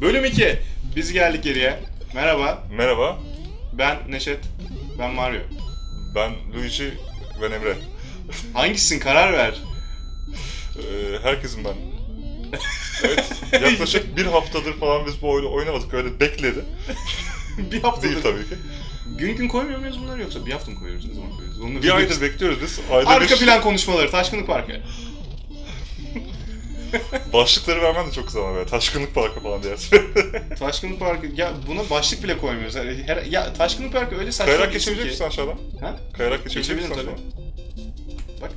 Bölüm 2. Biz geldik geriye. Merhaba. Merhaba, Ben Neşet. Ben Mario. ben Luigi ve Emre. Hangisisin karar ver. Ee, herkesin ben. Evet, yaklaşık bir haftadır falan biz bu oyunu oynamadık. Öyle bekledi. bir hafta Değil tabii ki. Gün gün koymuyor muyuz bunları yoksa bir hafta mı koyuyoruz? Ne zaman koyuyoruz? Onu Bir aydır bekliyoruz biz. Ayda Arka bir plan konuşmaları, Taşkınlık Parkı. Başlıkları vermen de çok güzel ama. Taşkınlık parkı falan dersin. Taşkınlık Parkı, ya buna başlık bile koymuyoruz. Yani her, ya Taşkınlık Parkı öyle saçma Kayarak bir isim geçebilecek ki. misin aşağıdan? Ha? Kayarak geçebilecek misin Geçebilirim aşağıdan? Bak.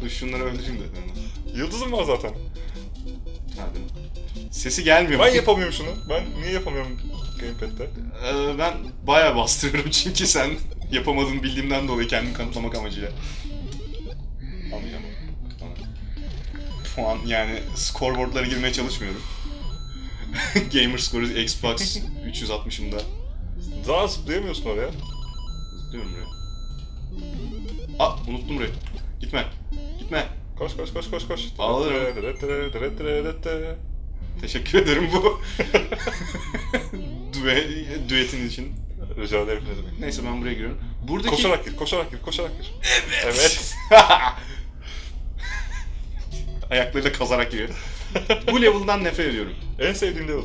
Dur şunları öldüreyim de. Yıldızım var zaten. Ha, değil mi? Sesi gelmiyor. Ben yapamıyorum şunu. Ben niye yapamıyorum gamepad'de? Ee, ben bayağı bastırıyorum çünkü sen yapamadığını bildiğimden dolayı kendimi kanıtlamak amacıyla. Anlayacağım. Puan yani scoreboardlara girmeye çalışmıyorum. Gamer skoru Xbox 360'ımda. Daha zıplayamıyorsun oraya. Zıplıyorum buraya. Aa unuttum burayı. Gitme. Gitme. Koş koş koş koş koş. Alırım. Teşekkür ederim bu Düe, düetin için. Rica ederim. Neyse ben buraya giriyorum. Buradaki... Koşarak gir, koşarak gir, koşarak gir. Evet. Evet. Ayaklarıyla kazarak giriyor. Bu level'dan nefret ediyorum. En sevdiğim level.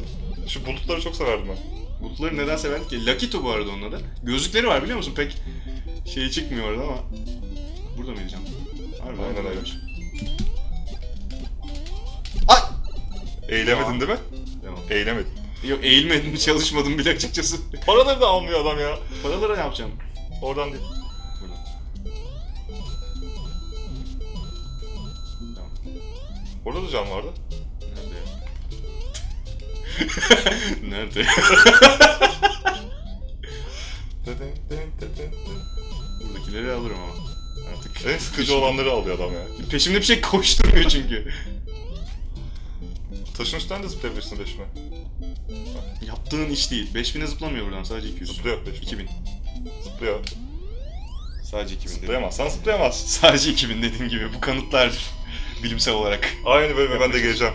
Şu bulutları çok severdim ben. Bulutları neden severdik ki? Lakito bu arada adı. Gözlükleri var biliyor musun? Pek şey çıkmıyor orada ama. Burada mı diyeceğim? Harbi Aynen öyle. Ay! Eğilemedin değil mi? Devam. Eğilemedin. Yok eğilmedim, çalışmadım bile açıkçası. Paraları da almıyor adam ya. Paralara ne yapacağım? Oradan değil. Orada da can vardı. Nerede? Nerede? Buradakileri alırım ama. Artık. En sıkıcı olanları alıyor adam ya. Peşimde bir şey koşturmuyor çünkü. Taşın üstten de zıplayabilirsin peşime. Yaptığın iş değil. 5000'e zıplamıyor buradan sadece 200. Zıplıyor peşime. 2000. Zıplıyor. Sadece 2000 dedim. Zıplayamazsan zıplayamaz. Sadece 2000 dediğim gibi bu kanıtlar bilimsel olarak. Aynı bölüme ben de geleceğim.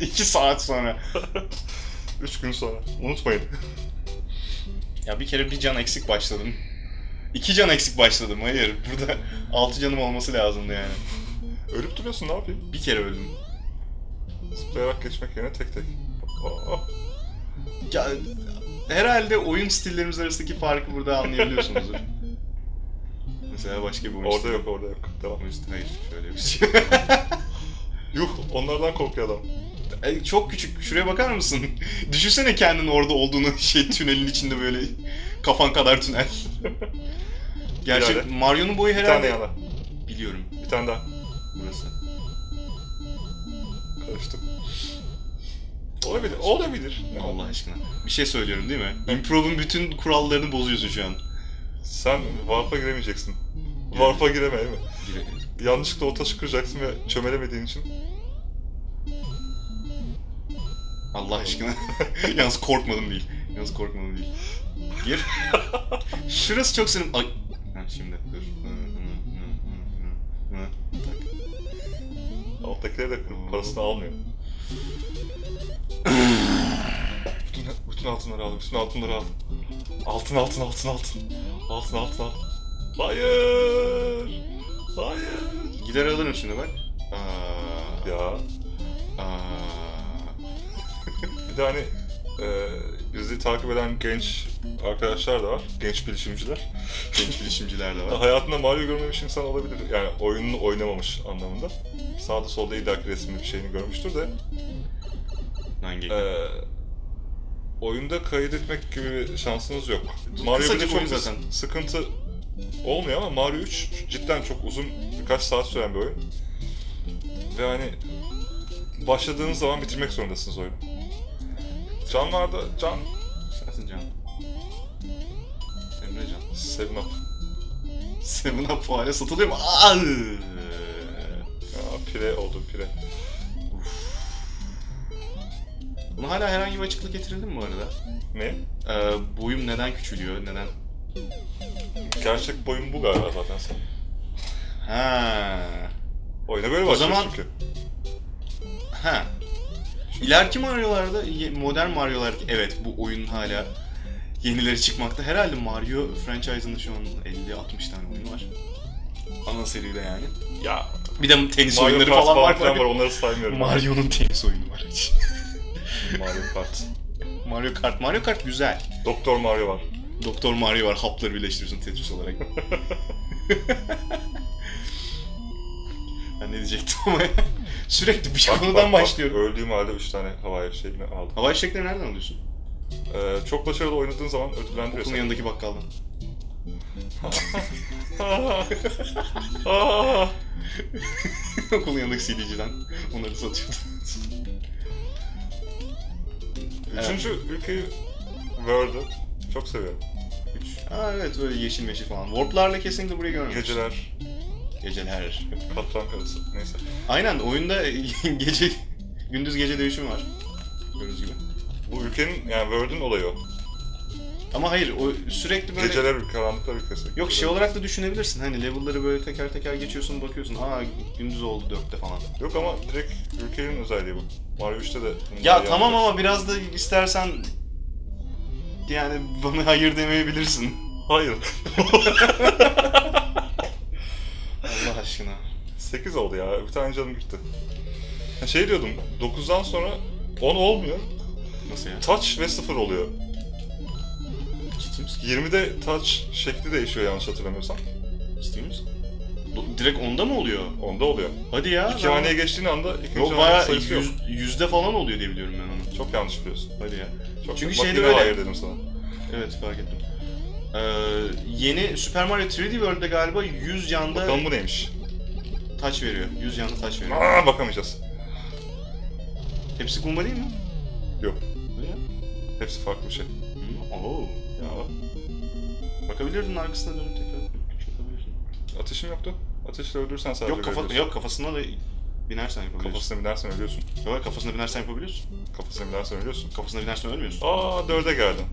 2 saat sonra. 3 gün sonra. Unutmayın. Ya bir kere bir can eksik başladım. İki can eksik başladım. Hayır. Burada 6 canım olması lazımdı yani. Ölüp duruyorsun ne yapayım? Bir kere öldüm. Zıplayarak geçmek yerine tek tek. Oh. Ya, herhalde oyun stillerimiz arasındaki farkı burada anlayabiliyorsunuzdur. Mesela başka bir oyun Orada yok orada yok. Devam. Oyun Hayır şöyle bir şey. Yuh onlardan korkuyor adam. Ay, Çok küçük. Şuraya bakar mısın? Düşünsene kendin orada olduğunu şey tünelin içinde böyle kafan kadar tünel. Gerçi. Mario'nun boyu Bir tane herhalde... yana. Biliyorum. Bir tane daha. Burası. Karıştım. Olabilir. Olabilir. Allah aşkına. Bir şey söylüyorum değil mi? Improve'un bütün kurallarını bozuyorsun şu an. Sen Warp'a giremeyeceksin. Warp'a gireme değil mi? Gire- Yanlışlıkla o taşı kıracaksın ve çömelemediğin için. Allah aşkına. Yalnız korkmadım değil. Yalnız korkmadım değil. Gir. Şurası çok senin... Ay. Ha, şimdi dur. Alttakileri de parasını almıyor. bütün, bütün altınları aldım, bütün altınları aldım. Altın, altın, altın, altın. Altın, altın, altın. Hayır! Hayır! Gider alırım şimdi bak. Aa, Ya, aa. bir de hani e, bizi takip eden genç arkadaşlar da var. Genç bilişimciler. Genç bilişimciler de var. Hayatında Mario görmemiş insan olabilir. Yani oyununu oynamamış anlamında. Sağda solda illaki resmini bir şeyini görmüştür de. Hangi? Ee, oyunda kaydetmek gibi bir şansınız yok. Mario Kısacık 1'de çok zaten. sıkıntı olmuyor ama Mario 3 cidden çok uzun birkaç saat süren bir oyun. Ve hani başladığınız zaman bitirmek zorundasınız oyunu. Can vardı, Can. Sensin Can. Emre Can. Seven Up. Seven Up bu hale satılıyor mu? Aa! Pire oldu pire. Buna hala herhangi bir açıklık getirildi mi bu arada? Ne? Ee, boyum neden küçülüyor? Neden? Gerçek boyun bu galiba zaten sen. Ha. Oyuna böyle başlıyor zaman- çünkü. Ha. İleriki Mario'larda, modern Mario'lar, evet bu oyun hala yenileri çıkmakta. Herhalde Mario franchise'ında şu an 50-60 tane oyun var. Ana seride yani. Ya Bir de tenis Mario oyunları Kart falan var. filan var onları saymıyorum. Mario'nun tenis oyunu var hiç. Mario Kart. Mario Kart, Mario Kart güzel. Doktor Mario var. Doktor Mario var, hapları birleştiriyorsun Tetris olarak. ben ne diyecektim ama ya. Sürekli bir Bak, konudan bak, bak, başlıyorum. Öldüğüm halde 3 tane havai fişeğini aldım. Hava fişekleri nereden alıyorsun? Ee, çok başarılı oynadığın zaman Okulun ödüllendiriyorsun. yanındaki bakkaldan. Okulun yanındaki CD'ciden onları satıyordum. Üçüncü ülkeyi World'ı çok seviyorum. Üç. Aa evet böyle yeşil meşil falan. Warp'larla kesinlikle burayı görmemiştim. Geceler, Geceler. katran karısı, neyse. Aynen oyunda gece gündüz gece değişimi var. Gördüğünüz gibi. Bu ülkenin, yani World'ün olayı o. Ama hayır o sürekli böyle Geceler ülke, karanlıklar ülkesi. Yok şey olarak da düşünebilirsin. Hani level'ları böyle teker teker geçiyorsun bakıyorsun. Aa gündüz oldu dörtte falan. Yok ama direkt ülkenin özelliği bu. Mario 3'te de Ya tamam ama biraz da istersen yani bana hayır demeyebilirsin. Hayır. Allah aşkına. 8 oldu ya. Bir tane canım gitti. Şey diyordum. 9'dan sonra 10 olmuyor. Nasıl ya? Touch ve 0 oluyor. Misin? 20'de touch şekli değişiyor yanlış hatırlamıyorsam. Do- Direkt onda mı oluyor? Onda oluyor. Hadi ya. İki ben- haneye geçtiğin anda ikinci Yok bayağı sayısı yok. yüz, yüzde falan oluyor diye biliyorum ben onu. Çok yanlış biliyorsun. Hadi ya. Çok Çünkü şeyde böyle- hayır dedim sana. Evet fark ettim. Ee, yeni Super Mario 3D World'de galiba 100 canda Bakalım bu neymiş. taç veriyor. 100 canda taç veriyor. Aa bakamayacağız. Hepsi kumba değil mi? Yok. Öyle. Hepsi farklı bir şey. Hı, Oo. Ya Bakabilirdin arkasına dönüp tekrar bakabilirdin. ateşim yoktu. Ateşle öldürürsen sadece Yok, kafa, yok kafasına da binersen yapabiliyorsun. Kafasına binersen ölüyorsun. Yok kafasına binersen yapabiliyorsun. Kafasına binersen ölüyorsun. Kafasına binersen ölmüyorsun. Aa dörde geldim.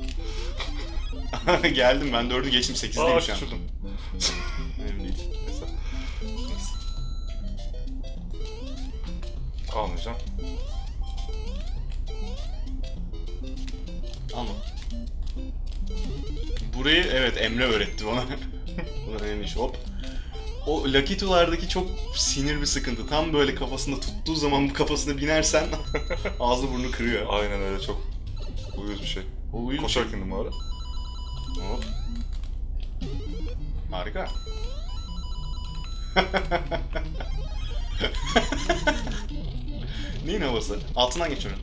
Geldim ben dördü geçtim Aa sekizdeyim şu an. küçüldüm. Önemli değil. Neyse. Almayacağım. Burayı evet Emre öğretti bana. Bu neymiş hop. O Lucky Two'lardaki çok sinir bir sıkıntı. Tam böyle kafasında tuttuğu zaman bu kafasına binersen ağzı burnu kırıyor. Aynen öyle çok uyuz bir şey. O uyuz şey. Koşarken bu ara. Hop. Harika. Neyin havası? Altından geçiyorum.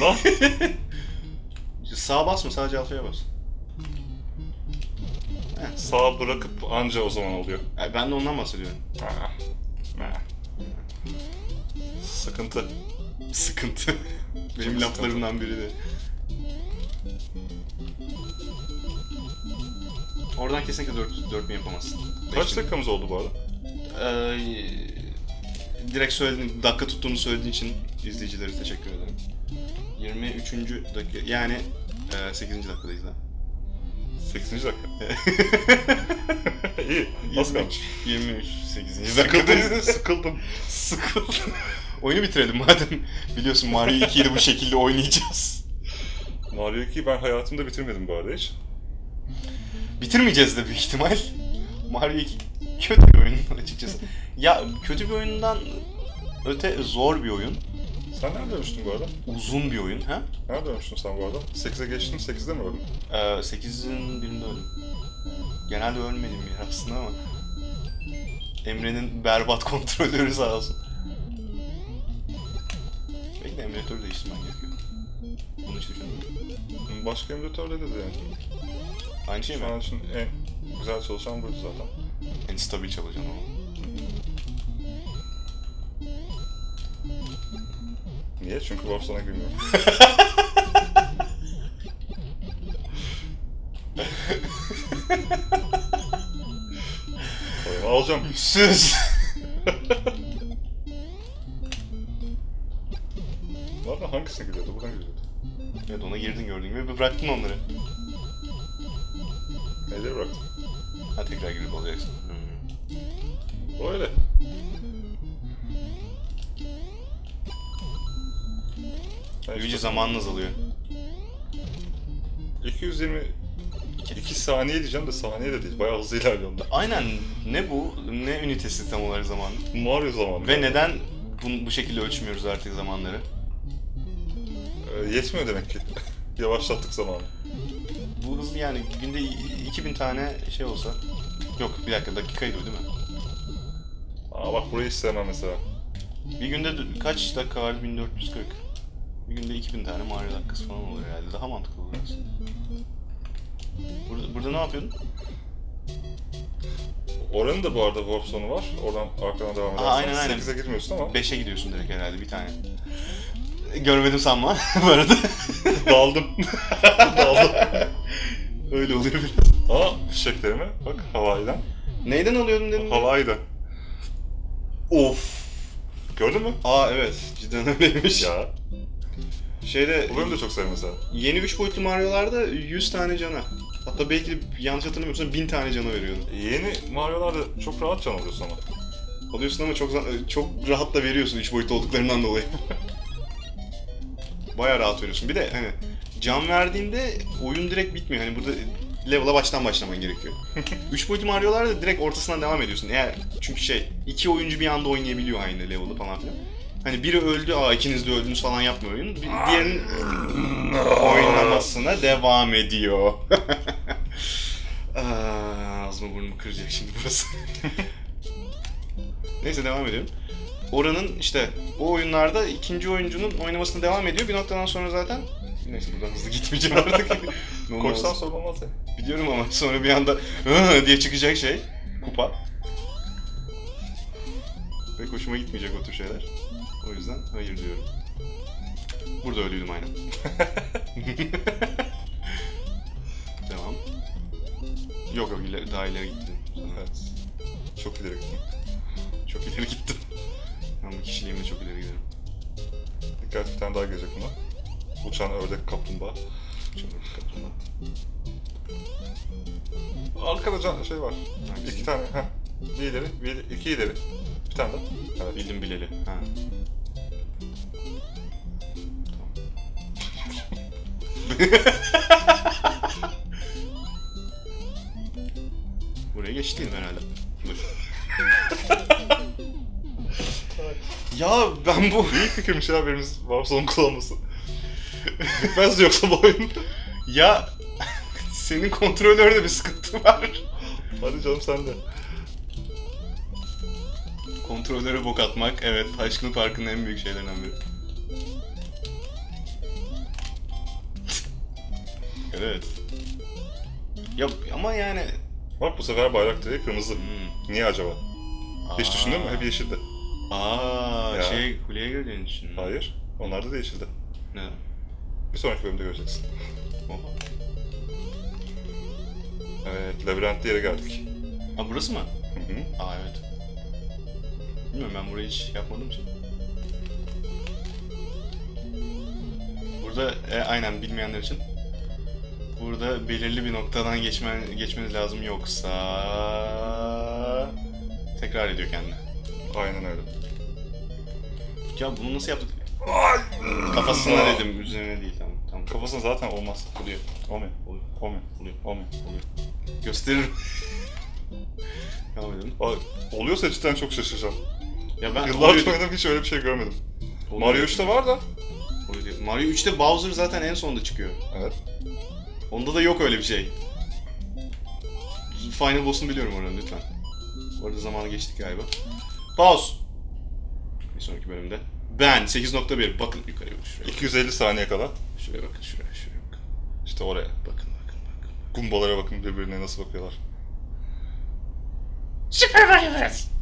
Lan! Sağa basma sadece alfaya bas. Sağa bırakıp anca o zaman oluyor. Yani ben de ondan bahsediyorum. Ah. Ah. Sıkıntı. Sıkıntı. Benim Çok laflarımdan biri de. Oradan kesinlikle 4, 4 bin yapamazsın. Kaç dakikamız oldu bu arada? Ee, direkt söylediğin, dakika tuttuğunu söylediğin için izleyicilere teşekkür ederim. 23. dakika, yani e, 8. dakikadayız da. 8. dakika. İyi. Az kalmış. 23, 8. Sıkıldım. dakikadayız. Sıkıldım. Sıkıldım. Oyunu bitirelim madem. Biliyorsun Mario 2'yi de bu şekilde oynayacağız. Mario 2'yi ben hayatımda bitirmedim bu arada hiç. Bitirmeyeceğiz de büyük ihtimal. Mario 2 kötü bir oyun açıkçası. ya kötü bir oyundan öte zor bir oyun. Sen nerede ölmüştün bu arada? Uzun bir oyun. Ha? Nerede ölmüştün sen bu arada? 8'e geçtin, 8'de mi öldün? Ee, 8'in birinde öldüm. Genelde ölmediğim bir yer aslında ama Emre'nin berbat kontrolörü sağ olsun. Belki de emülatörü değiştirmen gerekiyor. Bunu hiç düşünmedim. Başka emülatörde de denedim. Aynı şey mi? Şu an için en güzel çalışan buydu zaten. En stabil çalışan o. Niye? Çünkü Warp sana gülmüyor. Alacağım. Yüzsüz! Nereden hangisine gülüyordu? Buradan gülüyordu. evet ona girdin gördüğün gibi ve bıraktın onları. Neleri bıraktım? Ha tekrar girip olacaksın. Hmm. Öyle. Luigi zamanın azalıyor. 220 2 saniye diyeceğim de saniye de değil. Bayağı hızlı ilerliyorum da. Aynen ne bu? Ne ünitesi tam olarak zaman? Mario zamanı. Ve neden bu, bu şekilde ölçmüyoruz artık zamanları? Ee, yetmiyor demek ki. Yavaşlattık zamanı. Bu hızlı yani günde i- 2000 tane şey olsa. Yok bir dakika dakikaydı değil mi? Aa bak burayı hiç sevmem mesela. Bir günde kaç dakika var? 1440. Bir günde 2000 tane Mario dakikası falan olur herhalde. Daha mantıklı olur aslında. Burada, burada ne yapıyordun? Oranın da bu arada warp sonu var. Oradan arkadan devam edersen. aynen, aynen. 8'e girmiyorsun ama 5'e gidiyorsun direkt herhalde bir tane. Görmedim sanma bu arada. daldım. daldım. Öyle oluyor biraz. Aa fişeklerimi bak Hawaii'den. Neyden alıyordun dedin? Hawaii'den. Of. Gördün mü? Aa evet cidden öyleymiş. Ya. Şeyde Bu bölümü de çok severim mesela. yeni 3 boyutlu Mario'larda 100 tane cana. Hatta belki de yanlış hatırlamıyorsam 1000 tane cana veriyordu. Yeni Mario'larda çok rahat can alıyorsun ama. Alıyorsun ama çok çok rahat da veriyorsun 3 boyutlu olduklarından dolayı. Baya rahat veriyorsun. Bir de hani can verdiğinde oyun direkt bitmiyor. Hani burada level'a baştan başlaman gerekiyor. 3 boyutlu Mario'larda direkt ortasından devam ediyorsun. Eğer çünkü şey iki oyuncu bir anda oynayabiliyor aynı level'ı falan filan. Hani biri öldü, aa ikiniz de öldünüz falan yapmıyor oyun. Bir, diğerinin oynamasına devam ediyor. Aa, ağzımı burnumu kıracak şimdi burası. Neyse devam edelim. Oranın işte o oyunlarda ikinci oyuncunun oynamasına devam ediyor. Bir noktadan sonra zaten Neyse buradan hızlı gitmeyeceğim artık. Sorun olmaz ya. Biliyorum ama sonra bir anda diye çıkacak şey. Kupa. Ve hoşuma gitmeyecek o tür şeyler. O yüzden hayır diyorum. Burada ölüydüm aynen. Devam. Yok yok ileri, daha ileri gittim. Evet. Çok ileri gittim. Çok ileri gittim. Ben bu kişiliğimle çok ileri giderim. Dikkat bir tane daha gelecek buna. Uçan ördek kaplumbağa. Çok kaplumbağa. Arkada can şey var. Hangisi? İki tane. Heh. Bir ileri, bir iki ileri. Bir tane daha. Evet. Bildim bileli. Ha. Buraya geçtiydim herhalde. Dur. ya ben bu... İyi fikirmiş ya birimiz Warzone kullanması. Bitmez yoksa bu oyun. Ya senin kontrolörde bir sıkıntı var. Hadi canım sen de. Kontrolöre bok atmak evet Taşkın Park'ın en büyük şeylerinden biri. evet. Ya ama yani... Bak bu sefer bayrak direği kırmızı. Hmm. Niye acaba? Hiç düşündün mü? Hep yeşildi. Aa, Ya. şey kuleye girdiğin için. Hayır. Onlar da değişildi. Ne? Bir sonraki bölümde göreceksin. Oha. Evet, labirentli yere geldik. Ha burası mı? Hı hı. Aa evet. Bilmiyorum ben burayı hiç yapmadığım için. Burada e, aynen bilmeyenler için. Burada belirli bir noktadan geçmen, geçmeniz lazım yoksa tekrar ediyor kendini. Aynen öyle. Ya bunu nasıl yaptık? Kafasına dedim üzerine değil tamam. tamam. Kafasına zaten olmaz. Oluyor. Olmuyor. Oluyor. Olmuyor. Oluyor. Olmuyor. Oluyor. Gösteririm. Devam edelim. Aa, oluyorsa cidden çok şaşıracağım. Ya ben Yıllardır oluyor- oynadım hiç öyle bir şey görmedim. oluyor. Mario 3'te var da. Oluyor. Mario 3'te Bowser zaten en sonda çıkıyor. Evet. Onda da yok öyle bir şey. Final boss'unu biliyorum oranın lütfen. Orada zamanı geçtik galiba. Pause. Bir sonraki bölümde. Ben 8.1. Bakın yukarıya bak şuraya. 250 saniye kala. Şuraya bakın şuraya şuraya bakın. İşte oraya. Bakın bakın bakın. Gumbalara bakın birbirine nasıl bakıyorlar. Super.